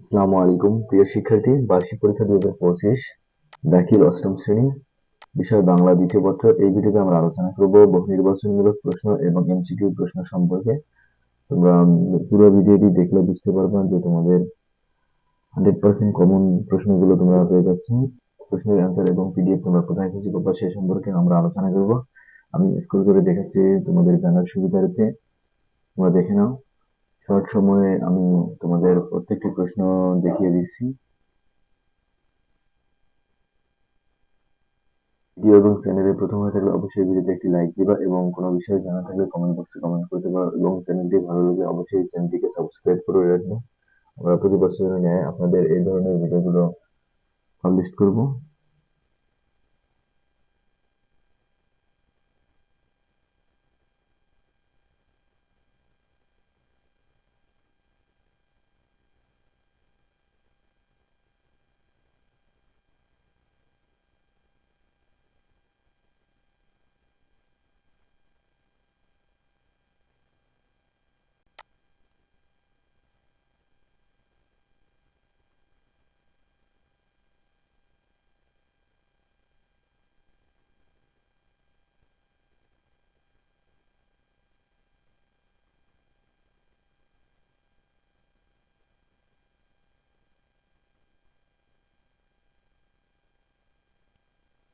আসসালামু আলাইকুম। প্রিয় শিক্ষার্থী, বার্ষিক পরীক্ষা দুই হাজার পঁচিশ, দাখিল অষ্টম শ্রেণি, বিষয় বাংলা দ্বিতীয় পত্র। এই ভিডিওতে আমরা আলোচনা করব বহু নির্বাচনমূলক প্রশ্ন এবং এমসিকিউ প্রশ্ন সম্পর্কে। তোমরা পুরো ভিডিওটি দেখলে বুঝতে পারবে যে তোমাদের হান্ড্রেড পার্সেন্ট কমন প্রশ্নগুলো তোমরা পেয়ে যাচ্ছ। প্রশ্নের অ্যান্সার এবং পিডিএফ তোমরা কোথায় খুঁজে পাবা সে সম্পর্কে আমরা আলোচনা করব। আমি স্কুল করে দেখাচ্ছি তোমাদের জানার সুবিধার্থে। তোমরা দেখে নাও। শর্ট সময়ে আমি তোমাদের প্রত্যেকটি প্রশ্ন দেখিয়ে দিচ্ছি। ভিডিও এবং চ্যানেলে প্রথম হয়ে থাকলে অবশ্যই ভিডিওতে একটি লাইক দিবা এবং কোনো বিষয়ে জানা থাকলে কমেন্ট বক্সে কমেন্ট করতে পারো এবং চ্যানেলটি ভালো লাগলে অবশ্যই চ্যানেলটিকে সাবস্ক্রাইব করে রাখব আমরা প্রতি বছরের ন্যায় আপনাদের এই ধরনের ভিডিওগুলো পাবলিশ করব।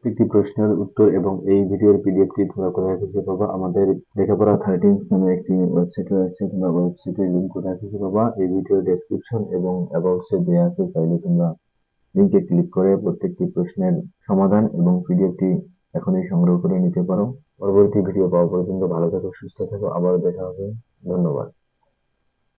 একটি প্রশ্নের উত্তর এবং এই ভিডিওর পিডিএফটি তোমরা কোথায় খুঁজে পাবা? আমাদের লেখাপড়া থার্টিন্স নামে একটি ওয়েবসাইট রয়েছে, তোমরা ওয়েবসাইটের লিঙ্ক কোথায় খুঁজে পাবা? এই ভিডিও ডেসক্রিপশন এবং অ্যাবাউটসে দেওয়া আছে, চাইলে তোমরা লিঙ্কে ক্লিক করে প্রত্যেকটি প্রশ্নের সমাধান এবং পিডিএফটি এখনই সংগ্রহ করে নিতে পারো। পরবর্তী ভিডিও পাওয়া পর্যন্ত ভালো থাকো, সুস্থ থাকো আবার দেখা হবে। ধন্যবাদ।